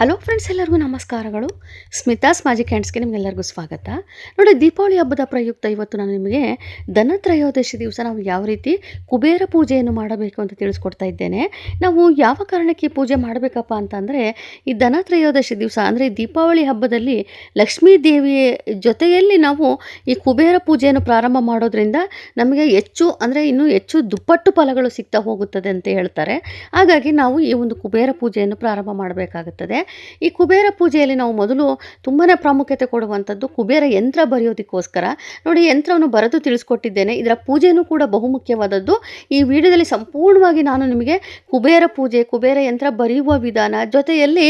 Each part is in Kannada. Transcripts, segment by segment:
ಹಲೋ ಫ್ರೆಂಡ್ಸ್, ಎಲ್ಲರಿಗೂ ನಮಸ್ಕಾರಗಳು. ಸ್ಮಿತಾಸ್ ಮ್ಯಾಜಿಕ್ ಹ್ಯಾಂಡ್ಸ್ಗೆ ನಿಮಗೆಲ್ಲರಿಗೂ ಸ್ವಾಗತ. ನೋಡಿ, ದೀಪಾವಳಿ ಹಬ್ಬದ ಪ್ರಯುಕ್ತ ಇವತ್ತು ನಾನು ನಿಮಗೆ ಧನತ್ರಯೋದಶಿ ದಿವಸ ನಾವು ಯಾವ ರೀತಿ ಕುಬೇರ ಪೂಜೆಯನ್ನು ಮಾಡಬೇಕು ಅಂತ ತಿಳಿಸ್ಕೊಡ್ತಾ ಇದ್ದೇನೆ. ನಾವು ಯಾವ ಕಾರಣಕ್ಕೆ ಪೂಜೆ ಮಾಡಬೇಕಪ್ಪ ಅಂತಂದರೆ, ಈ ಧನತ್ರಯೋದಶಿ ದಿವಸ ಅಂದರೆ ದೀಪಾವಳಿ ಹಬ್ಬದಲ್ಲಿ ಲಕ್ಷ್ಮೀ ದೇವಿಯ ಜೊತೆಯಲ್ಲಿ ನಾವು ಈ ಕುಬೇರ ಪೂಜೆಯನ್ನು ಪ್ರಾರಂಭ ಮಾಡೋದ್ರಿಂದ ನಮಗೆ ಹೆಚ್ಚು ಅಂದರೆ ಇನ್ನೂ ಹೆಚ್ಚು ದುಪ್ಪಟ್ಟು ಫಲಗಳು ಸಿಗ್ತಾ ಹೋಗುತ್ತದೆ ಅಂತ ಹೇಳ್ತಾರೆ. ಹಾಗಾಗಿ ನಾವು ಈ ಒಂದು ಕುಬೇರ ಪೂಜೆಯನ್ನು ಪ್ರಾರಂಭ ಮಾಡಬೇಕಾಗುತ್ತದೆ. ಈ ಕುಬೇರ ಪೂಜೆಯಲ್ಲಿ ನಾವು ಮೊದಲು ತುಂಬಾ ಪ್ರಾಮುಖ್ಯತೆ ಕೊಡುವಂಥದ್ದು ಕುಬೇರ ಯಂತ್ರ ಬರೆಯೋದಕ್ಕೋಸ್ಕರ. ನೋಡಿ, ಯಂತ್ರವನ್ನು ಬರೆದು ತಿಳಿಸ್ಕೊಟ್ಟಿದ್ದೇನೆ. ಇದರ ಪೂಜೆಯೂ ಕೂಡ ಬಹುಮುಖ್ಯವಾದದ್ದು. ಈ ವಿಡಿಯೋದಲ್ಲಿ ಸಂಪೂರ್ಣವಾಗಿ ನಾನು ನಿಮಗೆ ಕುಬೇರ ಪೂಜೆ, ಕುಬೇರ ಯಂತ್ರ ಬರೆಯುವ ವಿಧಾನ, ಜೊತೆಯಲ್ಲಿ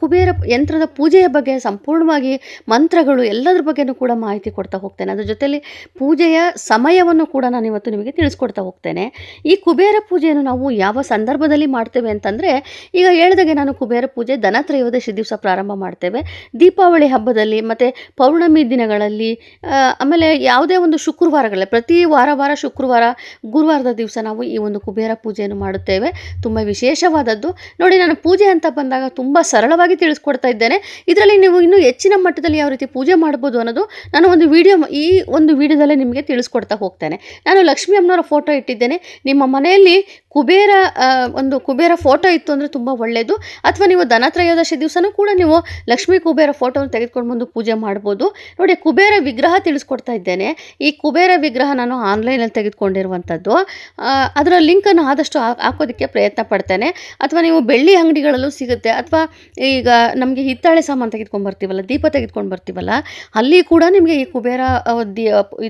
ಕುಬೇರ ಯಂತ್ರದ ಪೂಜೆಯ ಬಗ್ಗೆ ಸಂಪೂರ್ಣವಾಗಿ ಮಂತ್ರಗಳು ಎಲ್ಲದರ ಬಗ್ಗೆನೂ ಕೂಡ ಮಾಹಿತಿ ಕೊಡ್ತಾ ಹೋಗ್ತೇನೆ. ಅದ್ರ ಜೊತೆಯಲ್ಲಿ ಪೂಜೆಯ ಸಮಯವನ್ನು ಕೂಡ ನಾನು ಇವತ್ತು ನಿಮಗೆ ತಿಳಿಸ್ಕೊಡ್ತಾ ಹೋಗ್ತೇನೆ. ಈ ಕುಬೇರ ಪೂಜೆಯನ್ನು ನಾವು ಯಾವ ಸಂದರ್ಭದಲ್ಲಿ ಮಾಡ್ತೇವೆ ಅಂತಂದರೆ, ಈಗ ಹೇಳಿದಾಗೆ ನಾನು ಕುಬೇರ ಪೂಜೆ ಧನತ್ರಯೋದಶಿ ದಿವಸ ಪ್ರಾರಂಭ ಮಾಡ್ತೇವೆ. ದೀಪಾವಳಿ ಹಬ್ಬದಲ್ಲಿ ಮತ್ತು ಪೌರ್ಣಮಿ ದಿನಗಳಲ್ಲಿ ಆಮೇಲೆ ಯಾವುದೇ ಒಂದು ಶುಕ್ರವಾರಗಳಲ್ಲಿ, ಪ್ರತಿ ವಾರ ವಾರ ಶುಕ್ರವಾರ, ಗುರುವಾರದ ದಿವಸ ನಾವು ಈ ಒಂದು ಕುಬೇರ ಪೂಜೆಯನ್ನು ಮಾಡುತ್ತೇವೆ. ತುಂಬ ವಿಶೇಷವಾದದ್ದು. ನೋಡಿ, ನಾನು ಪೂಜೆ ಅಂತ ಬಂದಾಗ ತುಂಬ ಸರಳವಾಗಿ ತಿಳಿಸ್ಕೊಡ್ತಾ ಇದ್ದೇನೆ. ಇದರಲ್ಲಿ ನೀವು ಇನ್ನೂ ಹೆಚ್ಚಿನ ಮಟ್ಟದಲ್ಲಿ ಯಾವ ರೀತಿ ಪೂಜೆ ಮಾಡ್ಬೋದು ಅನ್ನೋದು ನಾನು ಒಂದು ವಿಡಿಯೋ, ಈ ಒಂದು ವಿಡಿಯೋದಲ್ಲೇ ನಿಮಗೆ ತಿಳಿಸ್ಕೊಡ್ತಾ ಹೋಗ್ತೇನೆ. ನಾನು ಲಕ್ಷ್ಮೀ ಅಮ್ಮನವರ ಫೋಟೋ ಇಟ್ಟಿದ್ದೇನೆ. ನಿಮ್ಮ ಮನೆಯಲ್ಲಿ ಕುಬೇರ ಒಂದು ಕುಬೇರ ಫೋಟೋ ಇತ್ತು ಅಂದರೆ ತುಂಬ ಒಳ್ಳೆಯದು ಅಥವಾ ನೀವು ಧನತ್ರಯೋದಶಿ ದಿವಸನೂ ಕೂಡ ನೀವು ಲಕ್ಷ್ಮೀ ಕುಬೇರ ಫೋಟೋನ ತೆಗೆದುಕೊಂಡು ಬಂದು ಪೂಜೆ ಮಾಡ್ಬೋದು. ನೋಡಿ, ಕುಬೇರ ವಿಗ್ರಹ ತಿಳಿಸ್ಕೊಡ್ತಾ ಇದ್ದೇನೆ. ಈ ಕುಬೇರ ವಿಗ್ರಹ ನಾನು ಆನ್ಲೈನಲ್ಲಿ ತೆಗೆದುಕೊಂಡಿರುವಂಥದ್ದು. ಅದರ ಲಿಂಕನ್ನು ಆದಷ್ಟು ಹಾಕೋದಕ್ಕೆ ಪ್ರಯತ್ನ ಪಡ್ತೇನೆ. ಅಥವಾ ನೀವು ಬೆಳ್ಳಿ ಅಂಗಡಿಗಳಲ್ಲೂ ಸಿಗುತ್ತೆ. ಅಥವಾ ಈಗ ನಮಗೆ ಹಿತ್ತಾಳೆ ಸಾಮಾನು ತೆಗೆದುಕೊಂಡು ಬರ್ತೀವಲ್ಲ, ದೀಪ ತೆಗೆದುಕೊಂಡು ಬರ್ತೀವಲ್ಲ, ಅಲ್ಲಿ ಕೂಡ ನಿಮಗೆ ಈ ಕುಬೇರ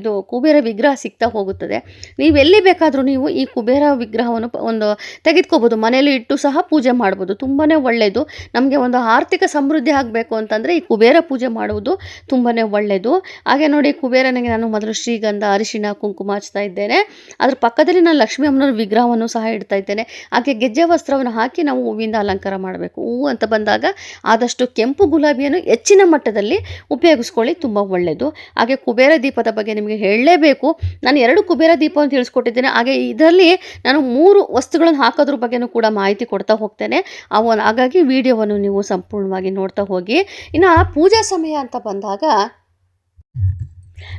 ಇದು ಕುಬೇರ ವಿಗ್ರಹ ಸಿಗ್ತಾ ಹೋಗುತ್ತದೆ. ನೀವು ಎಲ್ಲಿ ಬೇಕಾದರೂ ನೀವು ಈ ಕುಬೇರ ವಿಗ್ರಹವನ್ನು ಒಂದು ತೆಗೆದುಕೋಬೋದು. ಮನೆಯಲ್ಲಿ ಇಟ್ಟು ಸಹ ಪೂಜೆ ಮಾಡ್ಬೋದು. ತುಂಬಾ ಒಳ್ಳೆಯದು ನಮಗೆ ಒಂದು ಆರ್ಥಿಕ ಸಮೃದ್ಧಿ ಆಗಬೇಕು ಅಂತಂದರೆ ಈ ಕುಬೇರ ಪೂಜೆ ಮಾಡುವುದು ತುಂಬಾ ಒಳ್ಳೆಯದು ಹಾಗೆ ನೋಡಿ ಕುಬೇರನಿಗೆ ನಾನು ಮೊದಲು ಶ್ರೀಗಂಧ, ಅರಿಶಿಣ, ಕುಂಕುಮ ಹಚ್ತಾ ಇದ್ದೇನೆ. ಅದ್ರ ಪಕ್ಕದಲ್ಲಿ ನಾನು ಲಕ್ಷ್ಮೀ ಅಮ್ಮನವ್ರ ವಿಗ್ರಹವನ್ನು ಸಹ ಇಡ್ತಾ ಇದ್ದೇನೆ. ಹಾಗೆ ಗೆಜ್ಜೆ ವಸ್ತ್ರವನ್ನು ಹಾಕಿ ನಾವು ಹೂವಿಂದ ಅಲಂಕಾರ ಮಾಡಬೇಕು. ಹೂವು ಅಂತ ಬಂದಾಗ ಆದಷ್ಟು ಕೆಂಪು ಗುಲಾಬಿಯನ್ನು ಹೆಚ್ಚಿನ ಮಟ್ಟದಲ್ಲಿ ಉಪಯೋಗಿಸ್ಕೊಳ್ಳಿ, ತುಂಬ ಒಳ್ಳೆಯದು ಹಾಗೆ ಕುಬೇರ ದೀಪದ ಬಗ್ಗೆ ನಿಮಗೆ ಹೇಳಲೇಬೇಕು. ನಾನು ಎರಡು ಕುಬೇರ ದೀಪವನ್ನು ತಿಳಿಸ್ಕೊಟ್ಟಿದ್ದೇನೆ. ಹಾಗೆ ಇದರಲ್ಲಿ ನಾನು ಮೂರು ವಸ್ತುಗಳನ್ನು ಹಾಕೋದ್ರ ಬಗ್ಗೆನೂ ಕೂಡ ಮಾಹಿತಿ ಕೊಡ್ತಾ ಹೋಗ್ತೇನೆ. ಅವನ್ ಹಾಗಾಗಿ ವಿಡಿಯೋವನ್ನು ನೀವು ಸಂಪೂರ್ಣವಾಗಿ ನೋಡ್ತಾ ಹೋಗಿ ಇನ್ನು ಪೂಜಾ ಸಮಯ ಅಂತ ಬಂದಾಗ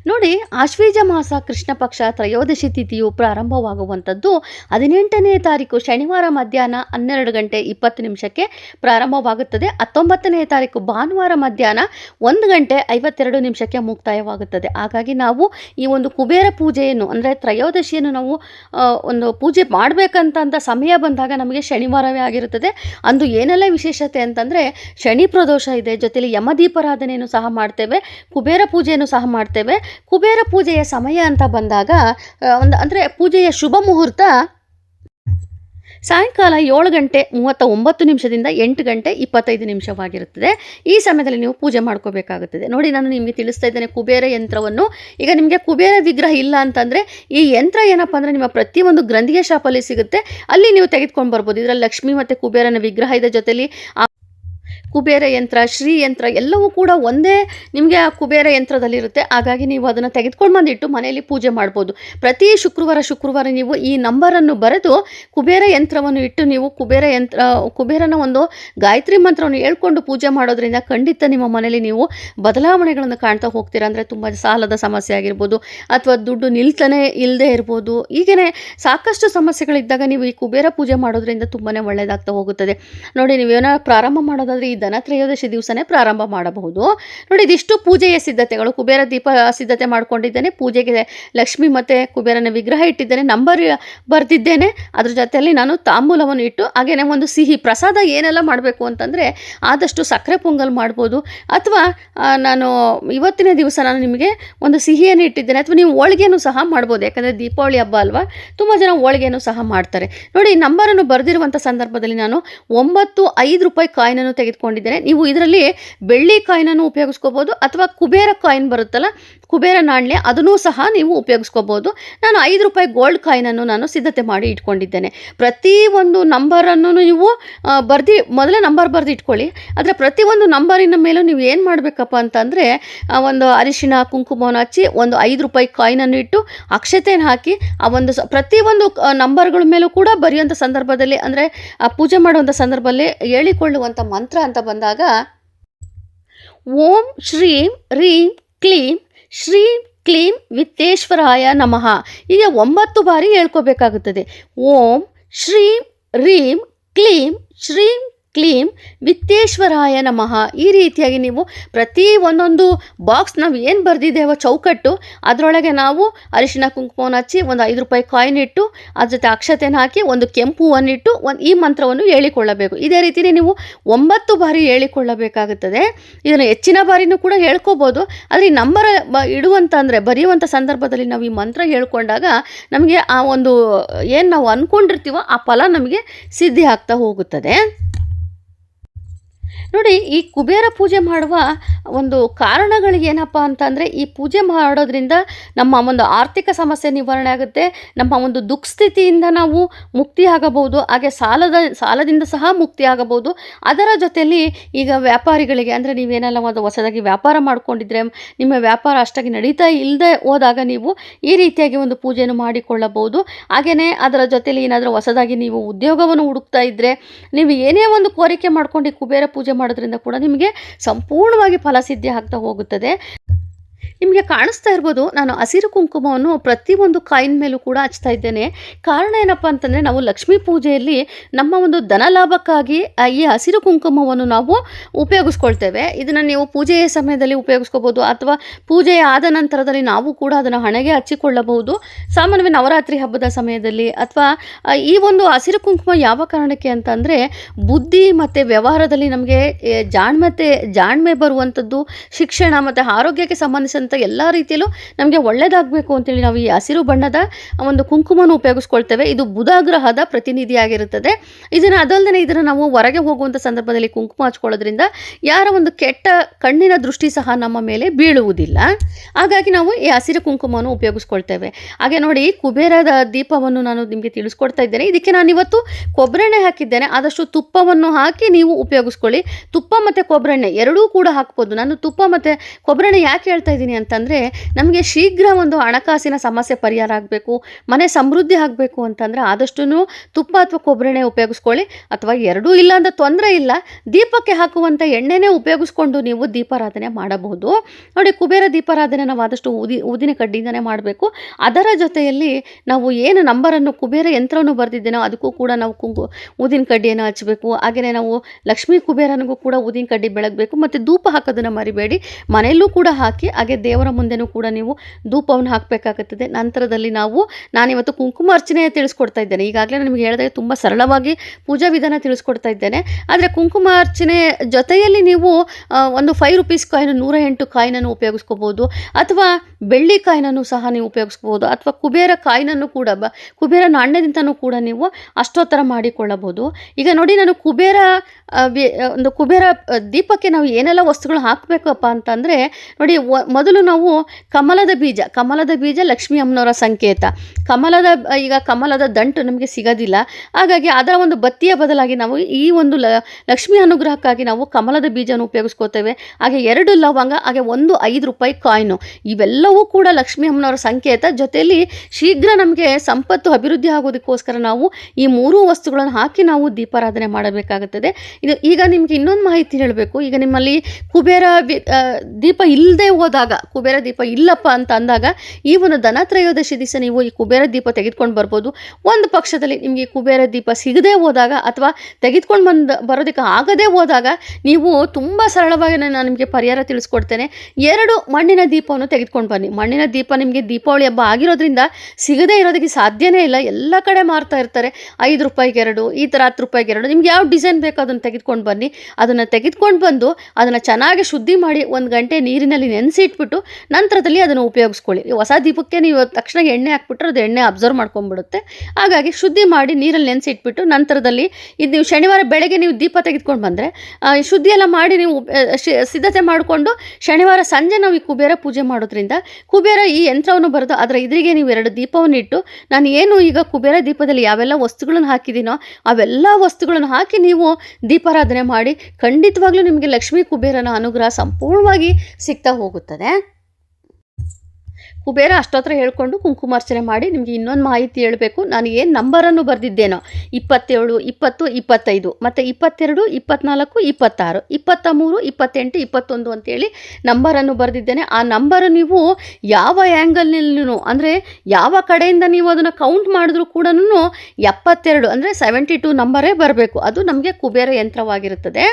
ನೋಡಿ ಆಶ್ವೀಜ ಮಾಸ ಕೃಷ್ಣ ಪಕ್ಷ ತ್ರಯೋದಶಿ ತಿಥಿಯು ಪ್ರಾರಂಭವಾಗುವಂಥದ್ದು ಹದಿನೆಂಟನೇ ತಾರೀಕು ಶನಿವಾರ ಮಧ್ಯಾಹ್ನ ಹನ್ನೆರಡು ಗಂಟೆ ಇಪ್ಪತ್ತು ನಿಮಿಷಕ್ಕೆ ಪ್ರಾರಂಭವಾಗುತ್ತದೆ. ಹತ್ತೊಂಬತ್ತನೇ ತಾರೀಕು ಭಾನುವಾರ ಮಧ್ಯಾಹ್ನ ಒಂದು ಗಂಟೆ ಐವತ್ತೆರಡು ನಿಮಿಷಕ್ಕೆ ಮುಕ್ತಾಯವಾಗುತ್ತದೆ. ಹಾಗಾಗಿ ನಾವು ಈ ಒಂದು ಕುಬೇರ ಪೂಜೆಯನ್ನು, ಅಂದರೆ ತ್ರಯೋದಶಿಯನ್ನು ನಾವು ಒಂದು ಪೂಜೆ ಮಾಡಬೇಕಂತ ಸಮಯ ಬಂದಾಗ ನಮಗೆ ಶನಿವಾರವೇ ಆಗಿರುತ್ತದೆ. ಅಂದು ಏನೆಲ್ಲ ವಿಶೇಷತೆ ಅಂತಂದರೆ ಶನಿ ಪ್ರದೋಷ ಇದೆ ಜೊತೆಯಲ್ಲಿ ಯಮದೀಪಾರಾಧನೆಯನ್ನು ಸಹ ಮಾಡ್ತೇವೆ, ಕುಬೇರ ಪೂಜೆಯನ್ನು ಸಹ ಮಾಡ್ತೇವೆ. ಕುಬೇರ ಪೂಜೆಯ ಸಮಯ ಅಂತ ಬಂದಾಗ ಒಂದು ಅಂದರೆ ಪೂಜೆಯ ಶುಭ ಮುಹೂರ್ತ ಸಾಯಂಕಾಲ ಏಳು ಗಂಟೆ ಮೂವತ್ತ ಒಂಬತ್ತು ನಿಮಿಷದಿಂದ ಎಂಟು ಗಂಟೆ ಇಪ್ಪತ್ತೈದು ನಿಮಿಷವಾಗಿರುತ್ತದೆ. ಈ ಸಮಯದಲ್ಲಿ ನೀವು ಪೂಜೆ ಮಾಡ್ಕೋಬೇಕಾಗುತ್ತದೆ. ನೋಡಿ, ನಾನು ನಿಮಗೆ ತಿಳಿಸ್ತಾ ಇದ್ದೇನೆ ಕುಬೇರ ಯಂತ್ರವನ್ನು. ಈಗ ನಿಮಗೆ ಕುಬೇರ ವಿಗ್ರಹ ಇಲ್ಲ ಅಂತಂದರೆ, ಈ ಯಂತ್ರ ಏನಪ್ಪ ಅಂದರೆ ನಿಮ್ಮ ಪ್ರತಿಯೊಂದು ಗ್ರಂಥಿಗೆ ಶಾಪಲ್ಲಿ ಸಿಗುತ್ತೆ. ಅಲ್ಲಿ ನೀವು ತೆಗೆದುಕೊಂಡು ಬರ್ಬೋದು. ಇದರಲ್ಲಿ ಲಕ್ಷ್ಮಿ ಮತ್ತು ಕುಬೇರನ ವಿಗ್ರಹ ಇದೆ ಜೊತೆಲಿ. ಕುಬೇರ ಯಂತ್ರ, ಶ್ರೀ ಯಂತ್ರ ಎಲ್ಲವೂ ಕೂಡ ಒಂದೇ ನಿಮಗೆ ಆ ಕುಬೇರ ಯಂತ್ರದಲ್ಲಿರುತ್ತೆ. ಹಾಗಾಗಿ ನೀವು ಅದನ್ನು ತೆಗೆದುಕೊಂಡು ಬಂದಿಟ್ಟು ಮನೆಯಲ್ಲಿ ಪೂಜೆ ಮಾಡ್ಬೋದು. ಪ್ರತಿ ಶುಕ್ರವಾರ ಶುಕ್ರವಾರ ನೀವು ಈ ನಂಬರನ್ನು ಬರೆದು ಕುಬೇರ ಯಂತ್ರವನ್ನು ಇಟ್ಟು ನೀವು ಕುಬೇರ ಯಂತ್ರ, ಕುಬೇರನ ಒಂದು ಗಾಯತ್ರಿ ಮಂತ್ರವನ್ನು ಹೇಳ್ಕೊಂಡು ಪೂಜೆ ಮಾಡೋದ್ರಿಂದ ಖಂಡಿತ ನಿಮ್ಮ ಮನೆಯಲ್ಲಿ ನೀವು ಬದಲಾವಣೆಗಳನ್ನು ಕಾಣ್ತಾ ಹೋಗ್ತೀರಾ. ಅಂದರೆ ತುಂಬ ಸಾಲದ ಸಮಸ್ಯೆ ಆಗಿರ್ಬೋದು ಅಥವಾ ದುಡ್ಡು ನಿಲ್ತಾನೆ ಇಲ್ಲದೆ ಇರ್ಬೋದು. ಹೀಗೇ ಸಾಕಷ್ಟು ಸಮಸ್ಯೆಗಳಿದ್ದಾಗ ನೀವು ಈ ಕುಬೇರ ಪೂಜೆ ಮಾಡೋದ್ರಿಂದ ತುಂಬಾ ಒಳ್ಳೆಯದಾಗ್ತಾ ಹೋಗುತ್ತದೆ. ನೋಡಿ, ನೀವೇನೋ ಪ್ರಾರಂಭ ಮಾಡೋದಾದರೆ ಧನತ್ರಯೋದಶಿ ದಿವಸನೇ ಪ್ರಾರಂಭ ಮಾಡಬಹುದು. ನೋಡಿ, ಇದಿಷ್ಟು ಪೂಜೆಯ ಸಿದ್ಧತೆಗಳು. ಕುಬೇರ ದೀಪ ಸಿದ್ಧತೆ ಮಾಡ್ಕೊಂಡಿದ್ದೇನೆ. ಪೂಜೆಗೆ ಲಕ್ಷ್ಮಿ ಮತ್ತು ಕುಬೇರನ ವಿಗ್ರಹ ಇಟ್ಟಿದ್ದೇನೆ. ನಂಬರ್ ಬರೆದಿದ್ದೇನೆ. ಅದ್ರ ಜೊತೆಯಲ್ಲಿ ನಾನು ತಾಂಬೂಲವನ್ನು ಇಟ್ಟು ಹಾಗೆಯೇ ಒಂದು ಸಿಹಿ ಪ್ರಸಾದ ಏನೆಲ್ಲ ಮಾಡಬೇಕು ಅಂತಂದರೆ, ಆದಷ್ಟು ಸಕ್ಕರೆ ಪೊಂಗಲ್ ಮಾಡ್ಬೋದು. ಅಥವಾ ನಾನು ಇವತ್ತಿನ ದಿವಸ ನಾನು ನಿಮಗೆ ಒಂದು ಸಿಹಿಯನ್ನು ಇಟ್ಟಿದ್ದೇನೆ. ಅಥವಾ ನೀವು ಹೋಳಿಗೆನೂ ಸಹ ಮಾಡ್ಬೋದು. ಯಾಕಂದರೆ ದೀಪಾವಳಿ ಹಬ್ಬ ಅಲ್ವಾ? ತುಂಬ ಜನ ಹೋಳಿಗೆನೂ ಸಹ ಮಾಡ್ತಾರೆ. ನೋಡಿ, ನಂಬರನ್ನು ಬರೆದಿರುವಂಥ ಸಂದರ್ಭದಲ್ಲಿ ನಾನು ಒಂಬತ್ತು ಐದು ರೂಪಾಯಿ ಕಾಯಿನನ್ನು ತೆಗೆದುಕೊಂಡಿದ್ದೇನೆ ನೀವು ಇದರಲ್ಲಿ ಬೆಳ್ಳಿ ಕಾಯಿನನ್ನು ಉಪಯೋಗಿಸ್ಕೋಬೋದು ಅಥವಾ ಕುಬೇರ ಕಾಯಿನ್ ಬರುತ್ತಲ್ಲ ಕುಬೇರ ನಾಣ್ಯ ಅದನ್ನೂ ಸಹ ನೀವು ಉಪಯೋಗಿಸ್ಕೋಬೋದು. ನಾನು ಐದು ರೂಪಾಯಿ ಗೋಲ್ಡ್ ಕಾಯಿನನ್ನು ನಾನು ಸಿದ್ಧತೆ ಮಾಡಿ ಇಟ್ಕೊಂಡಿದ್ದೇನೆ. ಪ್ರತಿ ಒಂದು ನಂಬರನ್ನು ನೀವು ಬರ್ದು, ಮೊದಲೇ ನಂಬರ್ ಬರೆದು ಇಟ್ಕೊಳ್ಳಿ. ಆದರೆ ಪ್ರತಿಯೊಂದು ನಂಬರಿನ ಮೇಲೂ ನೀವು ಏನು ಮಾಡಬೇಕಪ್ಪ ಅಂತಂದರೆ ಒಂದು ಅರಿಶಿನ ಕುಂಕುಮವನ್ನು ಹಚ್ಚಿ ಒಂದು ಐದು ರೂಪಾಯಿ ಕಾಯಿನನ್ನು ಇಟ್ಟು ಅಕ್ಷತೆಯನ್ನು ಹಾಕಿ ಆ ಒಂದು ಪ್ರತಿಯೊಂದು ನಂಬರ್ಗಳ ಮೇಲೂ ಕೂಡ ಬರೆಯುವಂಥ ಸಂದರ್ಭದಲ್ಲಿ ಅಂದರೆ ಪೂಜೆ ಮಾಡುವಂಥ ಸಂದರ್ಭದಲ್ಲಿ ಹೇಳಿಕೊಳ್ಳುವಂಥ ಮಂತ್ರ ಅಂತ ಬಂದಾಗ, ಓಂ ಶ್ರೀಂ ರೀಂ ಕ್ಲೀಂ ಶ್ರೀಂ ಕ್ಲೀಂ ವಿತ್ತೇಶ್ವರಾಯ ನಮಃ. ಈಗ ಒಂಬತ್ತು ಬಾರಿ ಹೇಳ್ಕೋಬೇಕಾಗುತ್ತದೆ. ಓಂ ಶ್ರೀಂ ರೀಂ ಕ್ಲೀಂ ಶ್ರೀಂ ಕ್ಲೀಂ ವಿತ್ತೇಶ್ವರಾಯ ನಮಃ. ಈ ರೀತಿಯಾಗಿ ನೀವು ಪ್ರತಿ ಒಂದೊಂದು ಬಾಕ್ಸ್ ನಾವು ಏನು ಬರೆದಿದ್ದೇವೋ ಚೌಕಟ್ಟು, ಅದರೊಳಗೆ ನಾವು ಅರಿಶಿನ ಕುಂಕುಮವನ್ನು ಹಚ್ಚಿ ಒಂದು ಐದು ರೂಪಾಯಿ ಕಾಯಿನ್ ಇಟ್ಟು ಅದ್ರ ಜೊತೆ ಅಕ್ಷತೆನ ಹಾಕಿ ಒಂದು ಕೆಂಪು ಹೂವನ್ನಿಟ್ಟು ಒಂದು ಈ ಮಂತ್ರವನ್ನು ಹೇಳಿಕೊಳ್ಳಬೇಕು. ಇದೇ ರೀತಿಯೇ ನೀವು ಒಂಬತ್ತು ಬಾರಿ ಹೇಳಿಕೊಳ್ಳಬೇಕಾಗುತ್ತದೆ. ಇದನ್ನು ಹೆಚ್ಚಿನ ಬಾರಿನೂ ಕೂಡ ಹೇಳ್ಕೋಬೋದು. ಆದರೆ ಈ ನಂಬರ್ ಇಡುವಂಥ ಅಂದರೆ ಬರೆಯುವಂಥ ಸಂದರ್ಭದಲ್ಲಿ ನಾವು ಈ ಮಂತ್ರ ಹೇಳ್ಕೊಂಡಾಗ ನಮಗೆ ಆ ಒಂದು ಏನು ನಾವು ಅಂದ್ಕೊಂಡಿರ್ತೀವೋ ಆ ಫಲ ನಮಗೆ ಸಿದ್ಧಿ ಆಗ್ತಾ ಹೋಗುತ್ತದೆ. ನೋಡಿ, ಈ ಕುಬೇರ ಪೂಜೆ ಮಾಡುವ ಒಂದು ಕಾರಣಗಳು ಏನಪ್ಪ ಅಂತಂದರೆ, ಈ ಪೂಜೆ ಮಾಡೋದ್ರಿಂದ ನಮ್ಮ ಒಂದು ಆರ್ಥಿಕ ಸಮಸ್ಯೆ ನಿವಾರಣೆ ಆಗುತ್ತೆ, ನಮ್ಮ ಒಂದು ದುಃಖಸ್ಥಿತಿಯಿಂದ ನಾವು ಮುಕ್ತಿ ಆಗಬಹುದು, ಹಾಗೆ ಸಾಲದ, ಸಾಲದಿಂದ ಸಹ ಮುಕ್ತಿ ಆಗಬಹುದು. ಅದರ ಜೊತೆಯಲ್ಲಿ ಈಗ ವ್ಯಾಪಾರಿಗಳಿಗೆ, ಅಂದರೆ ನೀವೇನೆಲ್ಲ ಒಂದು ಹೊಸದಾಗಿ ವ್ಯಾಪಾರ ಮಾಡಿಕೊಂಡಿದ್ರೆ, ನಿಮ್ಮ ವ್ಯಾಪಾರ ಅಷ್ಟಾಗಿ ನಡೀತಾ ಇಲ್ಲದೆ ಹೋದಾಗ ನೀವು ಈ ರೀತಿಯಾಗಿ ಒಂದು ಪೂಜೆಯನ್ನು ಮಾಡಿಕೊಳ್ಳಬಹುದು. ಹಾಗೆಯೇ ಅದರ ಜೊತೆಯಲ್ಲಿ ಏನಾದರೂ ಹೊಸದಾಗಿ ನೀವು ಉದ್ಯೋಗವನ್ನು ಹುಡುಕ್ತಾ ಇದ್ದರೆ ನೀವು ಏನೇ ಒಂದು ಕೋರಿಕೆ ಮಾಡ್ಕೊಂಡು ಕುಬೇರ ಪೂಜೆ ಮಾಡೋದ್ರಿಂದ ಕೂಡ ನಿಮಗೆ ಸಂಪೂರ್ಣವಾಗಿ ಫಲಸಿದ್ಧಿ ಆಗ್ತಾ ಹೋಗುತ್ತದೆ. ನಿಮಗೆ ಕಾಣಿಸ್ತಾ ಇರ್ಬೋದು, ನಾನು ಹಸಿರು ಕುಂಕುಮವನ್ನು ಪ್ರತಿಯೊಂದು ಕಾಯಿನ ಮೇಲೂ ಕೂಡ ಹಚ್ತಾ ಇದ್ದೇನೆ. ಕಾರಣ ಏನಪ್ಪ ಅಂತಂದರೆ, ನಾವು ಲಕ್ಷ್ಮೀ ಪೂಜೆಯಲ್ಲಿ ನಮ್ಮ ಒಂದು ಧನ ಲಾಭಕ್ಕಾಗಿ ಈ ಹಸಿರು ಕುಂಕುಮವನ್ನು ನಾವು ಉಪಯೋಗಿಸ್ಕೊಳ್ತೇವೆ. ಇದನ್ನು ನೀವು ಪೂಜೆಯ ಸಮಯದಲ್ಲಿ ಉಪಯೋಗಿಸ್ಕೋಬೋದು, ಅಥವಾ ಪೂಜೆ ಆದ ನಂತರದಲ್ಲಿ ನಾವು ಕೂಡ ಅದನ್ನು ಹಣೆಗೆ ಹಚ್ಚಿಕೊಳ್ಳಬಹುದು. ಸಾಮಾನ್ಯವಾಗಿ ನವರಾತ್ರಿ ಹಬ್ಬದ ಸಮಯದಲ್ಲಿ ಅಥವಾ ಈ ಒಂದು ಹಸಿರು ಕುಂಕುಮ ಯಾವ ಕಾರಣಕ್ಕೆ ಅಂತಂದರೆ, ಬುದ್ಧಿ ಮತ್ತು ವ್ಯವಹಾರದಲ್ಲಿ ನಮಗೆ ಜಾಣ್ಮತೆ, ಜಾಣ್ಮೆ ಬರುವಂಥದ್ದು ಶಿಕ್ಷಣ ಮತ್ತು ಆರೋಗ್ಯಕ್ಕೆ ಸಂಬಂಧಿಸಿದಂಥ ಎಲ್ಲ ರೀತಿಯಲ್ಲೂ ನಮಗೆ ಒಳ್ಳೆಯದಾಗಬೇಕು ಅಂತೇಳಿ ನಾವು ಈ ಹಸಿರು ಬಣ್ಣದ ಒಂದು ಕುಂಕುಮವನ್ನು ಉಪಯೋಗಿಸ್ಕೊಳ್ತೇವೆ. ಇದು ಬುಧ ಗ್ರಹದ ಪ್ರತಿನಿಧಿಯಾಗಿರುತ್ತದೆ. ಇದನ್ನು ಅದಲ್ಲದೆ ಇದನ್ನು ನಾವು ಹೊರಗೆ ಹೋಗುವಂಥ ಸಂದರ್ಭದಲ್ಲಿ ಕುಂಕುಮ ಹಚ್ಕೊಳ್ಳೋದ್ರಿಂದ ಯಾರ ಒಂದು ಕೆಟ್ಟ ಕಣ್ಣಿನ ದೃಷ್ಟಿ ಸಹ ನಮ್ಮ ಮೇಲೆ ಬೀಳುವುದಿಲ್ಲ. ಹಾಗಾಗಿ ನಾವು ಈ ಹಸಿರು ಕುಂಕುಮವನ್ನು ಉಪಯೋಗಿಸ್ಕೊಳ್ತೇವೆ. ಹಾಗೆ ನೋಡಿ ಕುಬೇರದ ದೀಪವನ್ನು ನಾನು ನಿಮಗೆ ತಿಳಿಸ್ಕೊಡ್ತಾ ಇದ್ದೇನೆ. ಇದಕ್ಕೆ ನಾನು ಇವತ್ತು ಕೊಬ್ಬರೆಣ್ಣೆ ಹಾಕಿದ್ದೇನೆ. ಆದಷ್ಟು ತುಪ್ಪವನ್ನು ಹಾಕಿ ನೀವು ಉಪಯೋಗಿಸ್ಕೊಳ್ಳಿ. ತುಪ್ಪ ಮತ್ತು ಕೊಬ್ಬರೆಣ್ಣೆ ಎರಡೂ ಕೂಡ ಹಾಕ್ಬೋದು. ನಾನು ತುಪ್ಪ ಮತ್ತು ಕೊಬ್ಬರೆಣ್ಣೆ ಯಾಕೆ ಹೇಳ್ತಾ ಇದ್ದೀನಿ ಅಂತಂದರೆ ನಮಗೆ ಶೀಘ್ರ ಒಂದು ಹಣಕಾಸಿನ ಸಮಸ್ಯೆ ಪರಿಹಾರ ಆಗಬೇಕು, ಮನೆ ಸಮೃದ್ಧಿ ಆಗಬೇಕು ಅಂತಂದರೆ ಆದಷ್ಟು ತುಪ್ಪ ಅಥವಾ ಕೊಬ್ಬರೆಣ್ಣೆ ಉಪಯೋಗಿಸ್ಕೊಳ್ಳಿ. ಅಥವಾ ಎರಡೂ ಇಲ್ಲ ಅಂತ ತೊಂದರೆ ಇಲ್ಲ, ದೀಪಕ್ಕೆ ಹಾಕುವಂಥ ಎಣ್ಣೆನೇ ಉಪಯೋಗಿಸ್ಕೊಂಡು ನೀವು ದೀಪಾರಾಧನೆ ಮಾಡಬಹುದು. ನೋಡಿ, ಕುಬೇರ ದೀಪಾರಾಧನೆ ನಾವು ಆದಷ್ಟು ಊದಿ ಊದಿನ ಕಡ್ಡಿಯಿಂದನೇ ಮಾಡಬೇಕು. ಅದರ ಜೊತೆಯಲ್ಲಿ ನಾವು ಏನು ನಂಬರನ್ನು, ಕುಬೇರ ಯಂತ್ರವನ್ನು ಬರೆದಿದ್ದೇನೋ ಅದಕ್ಕೂ ಕೂಡ ನಾವು ಕುಂಗು ಊದಿನ ಕಡ್ಡಿಯನ್ನು ಹಚ್ಚಬೇಕು ಹಾಗೆಯೇ ನಾವು ಲಕ್ಷ್ಮೀ ಕುಬೇರನಿಗೂ ಕೂಡ ಊದಿನ ಕಡ್ಡಿ ಬೆಳಗಬೇಕು. ಮತ್ತು ಧೂಪ ಹಾಕೋದನ್ನು ಮರಿಬೇಡಿ. ಮನೆಯಲ್ಲೂ ಕೂಡ ಹಾಕಿ, ಹಾಗೆ ದೇವರ ಮುಂದೆನೂ ಕೂಡ ನೀವು ಧೂಪವನ್ನು ಹಾಕಬೇಕಾಗುತ್ತದೆ. ನಂತರದಲ್ಲಿ ನಾವು, ನಾನಿವತ್ತು ಕುಂಕುಮ ಅರ್ಚನೆ ತಿಳಿಸ್ಕೊಡ್ತಾ ಇದ್ದೇನೆ. ಈಗಾಗಲೇ ನಿಮಗೆ ಹೇಳಿದ್ರೆ ತುಂಬ ಸರಳವಾಗಿ ಪೂಜಾ ವಿಧಾನ ತಿಳಿಸ್ಕೊಡ್ತಾ ಇದ್ದೇನೆ. ಆದರೆ ಕುಂಕುಮ ಅರ್ಚನೆ ಜೊತೆಯಲ್ಲಿ ನೀವು ಒಂದು ಫೈವ್ ರುಪೀಸ್ ಕಾಯಿನ್ ನೂರ ಎಂಟು ಕಾಯಿನನ್ನು ಉಪಯೋಗಿಸ್ಕೋಬೋದು. ಅಥವಾ ಬೆಳ್ಳಿ ಕಾಯಿನನ್ನು ಸಹ ನೀವು ಉಪಯೋಗಿಸ್ಬೋದು ಅಥವಾ ಕುಬೇರ ಕಾಯಿನನ್ನು ಕೂಡ, ಬ, ಕುಬೇರ ನಾಣ್ಯದಿಂದನೂ ಕೂಡ ನೀವು ಅಷ್ಟೋತ್ತರ ಮಾಡಿಕೊಳ್ಳಬಹುದು. ಈಗ ನೋಡಿ, ನಾನು ಕುಬೇರ ಒಂದು ಕುಬೇರ ದೀಪಕ್ಕೆ ನಾವು ಏನೆಲ್ಲ ವಸ್ತುಗಳು ಹಾಕಬೇಕಪ್ಪ ಅಂತಂದರೆ, ನೋಡಿ, ವ- ಮೊದಲು ನಾವು ಕಮಲದ ಬೀಜ ಕಮಲದ ಬೀಜ ಲಕ್ಷ್ಮೀ ಅಮ್ಮನವರ ಸಂಕೇತ. ಕಮಲದ, ಈಗ ಕಮಲದ ದಂಟು ನಮಗೆ ಸಿಗೋದಿಲ್ಲ. ಹಾಗಾಗಿ ಅದರ ಒಂದು ಬತ್ತಿಯ ಬದಲಾಗಿ ನಾವು ಈ ಒಂದು ಲ, ಲಕ್ಷ್ಮೀ ಅನುಗ್ರಹಕ್ಕಾಗಿ ನಾವು ಕಮಲದ ಬೀಜನ ಉಪಯೋಗಿಸ್ಕೋತೇವೆ. ಹಾಗೆ ಎರಡು ಲವಂಗ, ಹಾಗೆ ಒಂದು ಐದು ರೂಪಾಯಿ ಕಾಯಿನು. ಇವೆಲ್ಲವೂ ಕೂಡ ಲಕ್ಷ್ಮೀ ಅಮ್ಮನವರ ಸಂಕೇತ. ಜೊತೆಯಲ್ಲಿ ಶೀಘ್ರ ನಮಗೆ ಸಂಪತ್ತು ಅಭಿವೃದ್ಧಿ ಆಗೋದಕ್ಕೋಸ್ಕರ ನಾವು ಈ ಮೂರೂ ವಸ್ತುಗಳನ್ನು ಹಾಕಿ ನಾವು ದೀಪಾರಾಧನೆ ಮಾಡಬೇಕಾಗುತ್ತದೆ. ಇದು ಈಗ ನಿಮಗೆ ಇನ್ನೊಂದು ಮಾಹಿತಿ ಹೇಳಬೇಕು. ಈಗ ನಿಮ್ಮಲ್ಲಿ ಕುಬೇರ ದೀಪ ಇಲ್ಲದೆ ಹೋದಾಗ ಕುಬೇರ ದೀಪ ಇಲ್ಲಪ್ಪ ಅಂತ ಅಂದಾಗ ಈ ಒಂದು ಧನತ್ರಯೋದಶಿ ದಿವಸ ನೀವು ಈ ಕುಬೇರ ದೀಪ ತೆಗೆದುಕೊಂಡು ಬರ್ಬೋದು. ಒಂದು ಪಕ್ಷದಲ್ಲಿ ನಿಮಗೆ ಕುಬೇರ ದೀಪ ಸಿಗದೆ ಹೋದಾಗ ಅಥವಾ ತೆಗೆದುಕೊಂಡು ಬಂದು ಬರೋದಕ್ಕೆ ಆಗದೆ ಹೋದಾಗ ನೀವು ತುಂಬ ಸರಳವಾಗಿ ನಾನು ನಿಮಗೆ ಪರಿಹಾರ ತಿಳಿಸ್ಕೊಡ್ತೇನೆ. ಎರಡು ಮಣ್ಣಿನ ದೀಪವನ್ನು ತೆಗೆದುಕೊಂಡು ಬನ್ನಿ. ಮಣ್ಣಿನ ದೀಪ ನಿಮಗೆ ದೀಪಾವಳಿ ಹಬ್ಬ ಆಗಿರೋದ್ರಿಂದ ಸಿಗದೇ ಇರೋದಕ್ಕೆ ಸಾಧ್ಯನೇ ಇಲ್ಲ. ಎಲ್ಲ ಕಡೆ ಮಾರ್ತಾ ಇರ್ತಾರೆ. ಐದು ರೂಪಾಯಿಗೆ ಎರಡು, ಈ ಥರ ಹತ್ತು ರೂಪಾಯಿಗೆ ಎರಡು. ನಿಮ್ಗೆ ಯಾವ ಡಿಸೈನ್ ಬೇಕೋ ಅದನ್ನು ತೆಗೆದುಕೊಂಡು ಬನ್ನಿ. ಅದನ್ನು ತೆಗೆದುಕೊಂಡು ಬಂದು ಅದನ್ನು ಚೆನ್ನಾಗಿ ಶುದ್ಧಿ ಮಾಡಿ ಒಂದು ಗಂಟೆ ನೀರಿನಲ್ಲಿ ನೆನೆಸಿ ಇಟ್ಬಿಟ್ಟು ಇಟ್ಬಿಟ್ಟು ನಂತರದಲ್ಲಿ ಅದನ್ನು ಉಪಯೋಗಿಸ್ಕೊಳ್ಳಿ. ಹೊಸ ದೀಪಕ್ಕೆ ನೀವು ತಕ್ಷಣ ಎಣ್ಣೆ ಹಾಕ್ಬಿಟ್ರೆ ಅದು ಎಣ್ಣೆ ಅಬ್ಸರ್ವ್ ಮಾಡ್ಕೊಂಡ್ಬಿಡುತ್ತೆ. ಹಾಗಾಗಿ ಶುದ್ಧಿ ಮಾಡಿ ನೀರಲ್ಲಿ ನೆನೆಸಿ ಇಟ್ಬಿಟ್ಟು ನಂತರದಲ್ಲಿ ಇದು ನೀವು ಶನಿವಾರ ಬೆಳಗ್ಗೆ ನೀವು ದೀಪ ತೆಗೆದುಕೊಂಡು ಬಂದರೆ ಶುದ್ಧಿ ಎಲ್ಲ ಮಾಡಿ ನೀವು ಸಿದ್ಧತೆ ಮಾಡಿಕೊಂಡು ಶನಿವಾರ ಸಂಜೆ ನಾವು ಈ ಕುಬೇರ ಪೂಜೆ ಮಾಡೋದ್ರಿಂದ ಕುಬೇರ ಈ ಯಂತ್ರವನ್ನು ಬರೆದು ಅದರ ಇದರಿಗೆ ನೀವು ಎರಡು ದೀಪವನ್ನು ಇಟ್ಟು ನಾನು ಏನು ಈಗ ಕುಬೇರ ದೀಪದಲ್ಲಿ ಯಾವೆಲ್ಲ ವಸ್ತುಗಳನ್ನು ಹಾಕಿದ್ದೀನೋ ಅವೆಲ್ಲ ವಸ್ತುಗಳನ್ನು ಹಾಕಿ ನೀವು ದೀಪಾರಾಧನೆ ಮಾಡಿ ಖಂಡಿತವಾಗ್ಲೂ ನಿಮಗೆ ಲಕ್ಷ್ಮೀ ಕುಬೇರನ ಅನುಗ್ರಹ ಸಂಪೂರ್ಣವಾಗಿ ಸಿಗ್ತಾ ಹೋಗುತ್ತದೆ. ಕುಬೇರ ಅಷ್ಟೋತ್ರ ಹೇಳ್ಕೊಂಡು ಕುಂಕುಮಾರ್ಚನೆ ಮಾಡಿ ನಿಮಗೆ ಇನ್ನೊಂದು ಮಾಹಿತಿ ಹೇಳಬೇಕು. ನಾನು ಏನು ನಂಬರನ್ನು ಬರೆದಿದ್ದೇನೋ? ಇಪ್ಪತ್ತೇಳು, ಇಪ್ಪತ್ತು, ಇಪ್ಪತ್ತೈದು. ಮತ್ತು ಇಪ್ಪತ್ತೆರಡು, ಇಪ್ಪತ್ನಾಲ್ಕು, ಇಪ್ಪತ್ತಾರು. ಇಪ್ಪತ್ತ ಮೂರು ಇಪ್ಪತ್ತೆಂಟು, ಇಪ್ಪತ್ತೊಂದು ಅಂತೇಳಿ ನಂಬರನ್ನು ಬರೆದಿದ್ದೇನೆ. ಆ ನಂಬರ್ ನೀವು ಯಾವ ಆ್ಯಂಗಲ್ನಲ್ಲೂ ಅಂದರೆ ಯಾವ ಕಡೆಯಿಂದ ನೀವು ಅದನ್ನು ಕೌಂಟ್ ಮಾಡಿದ್ರೂ ಕೂಡ ಎಪ್ಪತ್ತೆರಡು, ಅಂದರೆ ಸೆವೆಂಟಿ ಟು ನಂಬರೇ ಬರಬೇಕು. ಅದು ನಮಗೆ ಕುಬೇರ ಯಂತ್ರವಾಗಿರುತ್ತದೆ.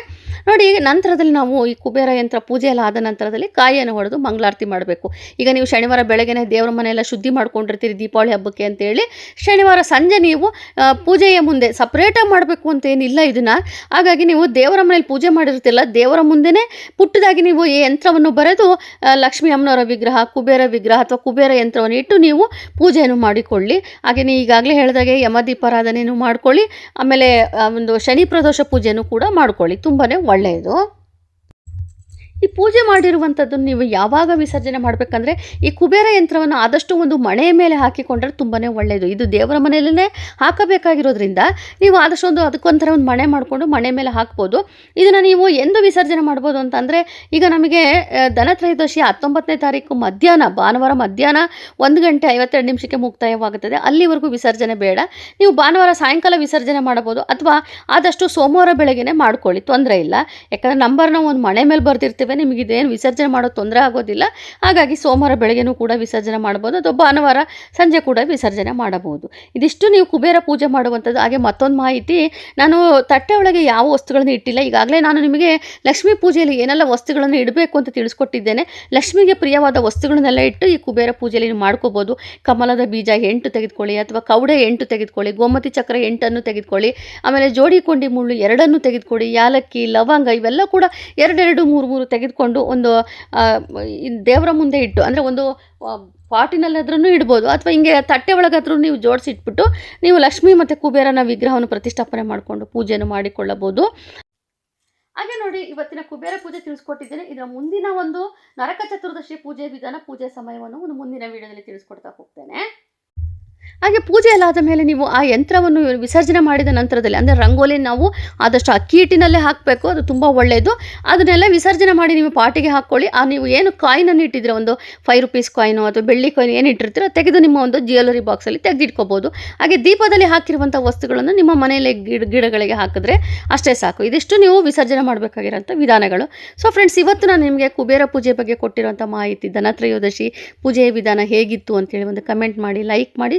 ನೋಡಿ, ಈಗ ನಂತರದಲ್ಲಿ ನಾವು ಈ ಕುಬೇರ ಯಂತ್ರ ಪೂಜೆ ಎಲ್ಲ ಆದ ನಂತರದಲ್ಲಿ ಕಾಯಿಯನ್ನು ಹೊಡೆದು ಮಂಗಳಾರತಿ ಮಾಡಬೇಕು. ಈಗ ನೀವು ಶನಿವಾರ ಬೆಳಗ್ಗೆನೆ ದೇವರ ಮನೆಯೆಲ್ಲ ಶುದ್ಧಿ ಮಾಡ್ಕೊಂಡಿರ್ತೀರಿ ದೀಪಾವಳಿ ಹಬ್ಬಕ್ಕೆ ಅಂತೇಳಿ ಶನಿವಾರ ಸಂಜೆ ನೀವು ಪೂಜೆಯ ಮುಂದೆ ಸಪ್ರೇಟಾಗಿ ಮಾಡಬೇಕು ಅಂತ ಏನಿಲ್ಲ ಇದನ್ನು. ಹಾಗಾಗಿ ನೀವು ದೇವರ ಮನೇಲಿ ಪೂಜೆ ಮಾಡಿರ್ತಿಲ್ಲ. ದೇವರ ಮುಂದೆನೇ ಪುಟ್ಟದಾಗಿ ನೀವು ಈ ಯಂತ್ರವನ್ನು ಬರೆದು ಲಕ್ಷ್ಮೀ ಅಮ್ಮನವರ ವಿಗ್ರಹ, ಕುಬೇರ ವಿಗ್ರಹ ಅಥವಾ ಕುಬೇರ ಯಂತ್ರವನ್ನು ಇಟ್ಟು ನೀವು ಪೂಜೆಯನ್ನು ಮಾಡಿಕೊಳ್ಳಿ. ಹಾಗೆ ನೀವು ಈಗಾಗಲೇ ಹೇಳಿದಾಗೆ ಯಮದೀಪಾರಾಧನೆಯನ್ನು ಮಾಡ್ಕೊಳ್ಳಿ. ಆಮೇಲೆ ಒಂದು ಶನಿ ಪ್ರದೋಷ ಪೂಜೆಯನ್ನು ಕೂಡ ಮಾಡ್ಕೊಳ್ಳಿ. ತುಂಬಾ ಒಳ್ಳೆಯದು. ಈ ಪೂಜೆ ಮಾಡಿರುವಂಥದ್ದನ್ನು ನೀವು ಯಾವಾಗ ವಿಸರ್ಜನೆ ಮಾಡಬೇಕಂದ್ರೆ ಈ ಕುಬೇರ ಯಂತ್ರವನ್ನು ಆದಷ್ಟು ಒಂದು ಮಣೆಯ ಮೇಲೆ ಹಾಕಿಕೊಂಡ್ರೆ ತುಂಬಾ ಒಳ್ಳೆಯದು ಇದು ದೇವರ ಮನೆಯಲ್ಲೇ ಹಾಕಬೇಕಾಗಿರೋದ್ರಿಂದ ನೀವು ಆದಷ್ಟು ಒಂದು ಅದಕ್ಕೊಂಥರ ಒಂದು ಮಣೆ ಮಾಡಿಕೊಂಡು ಮಣೆ ಮೇಲೆ ಹಾಕ್ಬೋದು. ಇದನ್ನು ನೀವು ಎಂದು ವಿಸರ್ಜನೆ ಮಾಡ್ಬೋದು ಅಂತಂದರೆ ಈಗ ನಮಗೆ ಧನತ್ರಯೋದಶಿ ಹತ್ತೊಂಬತ್ತನೇ ತಾರೀಕು ಮಧ್ಯಾಹ್ನ, ಭಾನುವಾರ ಮಧ್ಯಾಹ್ನ ಒಂದು ಗಂಟೆ ಐವತ್ತೆರಡು ನಿಮಿಷಕ್ಕೆ ಮುಕ್ತಾಯವಾಗುತ್ತದೆ. ಅಲ್ಲಿವರೆಗೂ ವಿಸರ್ಜನೆ ಬೇಡ. ನೀವು ಭಾನುವಾರ ಸಾಯಂಕಾಲ ವಿಸರ್ಜನೆ ಮಾಡಬಹುದು ಅಥವಾ ಆದಷ್ಟು ಸೋಮವಾರ ಬೆಳಗ್ಗೆನೆ ಮಾಡ್ಕೊಳ್ಳಿ. ತೊಂದರೆ ಇಲ್ಲ. ಯಾಕಂದರೆ ನಂಬರ್ನ ಒಂದು ಮಣೆ ಮೇಲೆ ಬರ್ದಿರ್ತೇವೆ. ನಿಮಗೆ ಇದೇನು ವಿಸರ್ಜನೆ ಮಾಡೋ ತೊಂದರೆ ಆಗೋದಿಲ್ಲ. ಹಾಗಾಗಿ ಸೋಮವಾರ ಬೆಳಗ್ಗೆನೂ ಕೂಡ ವಿಸರ್ಜನೆ ಮಾಡ್ಬೋದು ಅಥವಾ ಭಾನುವಾರ ಸಂಜೆ ಕೂಡ ವಿಸರ್ಜನೆ ಮಾಡಬಹುದು. ಇದಿಷ್ಟು ನೀವು ಕುಬೇರ ಪೂಜೆ ಮಾಡುವಂಥದ್ದು. ಹಾಗೆ ಮತ್ತೊಂದು ಮಾಹಿತಿ, ನಾನು ತಟ್ಟೆ ಯಾವ ವಸ್ತುಗಳನ್ನು ಇಟ್ಟಿಲ್ಲ. ಈಗಾಗಲೇ ನಾನು ನಿಮಗೆ ಲಕ್ಷ್ಮೀ ಪೂಜೆಯಲ್ಲಿ ಏನೆಲ್ಲ ವಸ್ತುಗಳನ್ನು ಇಡಬೇಕು ಅಂತ ತಿಳಿಸ್ಕೊಟ್ಟಿದ್ದೇನೆ. ಲಕ್ಷ್ಮಿಗೆ ಪ್ರಿಯವಾದ ವಸ್ತುಗಳನ್ನೆಲ್ಲ ಇಟ್ಟು ಈ ಕುಬೇರ ಪೂಜೆಯಲ್ಲಿ ನೀವು ಮಾಡ್ಕೋಬೋದು ಕಮಲದ ಬೀಜ ಎಂಟು ತೆಗೆದುಕೊಳ್ಳಿ, ಅಥವಾ ಕವಡೆ ಎಂಟು ತೆಗೆದುಕೊಳ್ಳಿ, ಗೋಮತಿ ಚಕ್ರ ಎಂಟನ್ನು ತೆಗೆದುಕೊಳ್ಳಿ, ಆಮೇಲೆ ಜೋಡಿ ಕೊಂಡಿ ಮುಳ್ಳು ಎರಡನ್ನು ತೆಗೆದುಕೊಳ್ಳಿ, ಯಾಲಕ್ಕಿ, ಲವಂಗ ಇವೆಲ್ಲ ಕೂಡ ಎರಡೆರಡು ಮೂರು ಮೂರು ತೆಗೆದುಕೊಂಡು ಒಂದು ದೇವರ ಮುಂದೆ ಇಟ್ಟು, ಅಂದರೆ ಒಂದು ಪಾಟಿನಲ್ಲಾದ್ರೂ ಇಡ್ಬೋದು, ಅಥವಾ ಹಿಂಗೆ ತಟ್ಟೆ ಒಳಗಾದ್ರೂ ನೀವು ಜೋಡಿಸಿಟ್ಬಿಟ್ಟು, ನೀವು ಲಕ್ಷ್ಮಿ ಮತ್ತು ಕುಬೇರನ ವಿಗ್ರಹವನ್ನು ಪ್ರತಿಷ್ಠಾಪನೆ ಮಾಡಿಕೊಂಡು ಪೂಜೆಯನ್ನು ಮಾಡಿಕೊಳ್ಳಬಹುದು. ಹಾಗೆ ನೋಡಿ, ಇವತ್ತಿನ ಕುಬೇರ ಪೂಜೆ ತಿಳಿಸ್ಕೊಟ್ಟಿದ್ದೇನೆ. ಇದರ ಮುಂದಿನ ಒಂದು ನರಕ ಚತುರ್ದಶಿ ಪೂಜೆ ವಿಧಾನ ಪೂಜೆ ಸಮಯವನ್ನು ಒಂದು ಮುಂದಿನ ವಿಡಿಯೋದಲ್ಲಿ ತಿಳಿಸ್ಕೊಡ್ತಾ ಹೋಗ್ತೇನೆ. ಹಾಗೆ ಪೂಜೆ ಎಲ್ಲ ಆದ ಮೇಲೆ ನೀವು ಆ ಯಂತ್ರವನ್ನು ವಿಸರ್ಜನೆ ಮಾಡಿದ ನಂತರದಲ್ಲಿ, ಅಂದರೆ ರಂಗೋಲಿ ನಾವು ಆದಷ್ಟು ಅಕ್ಕಿ ಹಿಟ್ಟಿನಲ್ಲೇ ಹಾಕಬೇಕು, ಅದು ತುಂಬ ಒಳ್ಳೆಯದು ಅದನ್ನೆಲ್ಲ ವಿಸರ್ಜನೆ ಮಾಡಿ ನೀವು ಪಾಟಿಗೆ ಹಾಕ್ಕೊಳ್ಳಿ. ಆ ನೀವು ಏನು ಕಾಯಿನನ್ನು ಇಟ್ಟಿದ್ರೆ ಒಂದು ಫೈವ್ ರುಪೀಸ್ ಕಾಯಿನು ಅಥವಾ ಬೆಳ್ಳಿ ಕಾಯಿನ್ ಏನು ಇಟ್ಟಿರ್ತೀರೋ, ತೆಗೆದು ನಿಮ್ಮ ಒಂದು ಜ್ಯುವೆಲರಿ ಬಾಕ್ಸಲ್ಲಿ ತೆಗೆದಿಟ್ಕೋಬೋದು. ಹಾಗೆ ದೀಪದಲ್ಲಿ ಹಾಕಿರುವಂಥ ವಸ್ತುಗಳನ್ನು ನಿಮ್ಮ ಮನೆಯಲ್ಲೇ ಗಿಡ, ಗಿಡಗಳಿಗೆ ಹಾಕಿದ್ರೆ ಅಷ್ಟೇ ಸಾಕು. ಇದಿಷ್ಟು ನೀವು ವಿಸರ್ಜನೆ ಮಾಡಬೇಕಾಗಿರೋಂಥ ವಿಧಾನಗಳು. ಸೊ ಫ್ರೆಂಡ್ಸ್ ಇವತ್ತು ನಾನು ನಿಮಗೆ ಕುಬೇರ ಪೂಜೆ ಬಗ್ಗೆ ಕೊಟ್ಟಿರುವಂಥ ಮಾಹಿತಿ, ಧನತ್ರಯೋದಶಿ ಪೂಜೆಯ ವಿಧಾನ ಹೇಗಿತ್ತು ಅಂತೇಳಿ ಒಂದು ಕಮೆಂಟ್ ಮಾಡಿ ಲೈಕ್ ಮಾಡಿ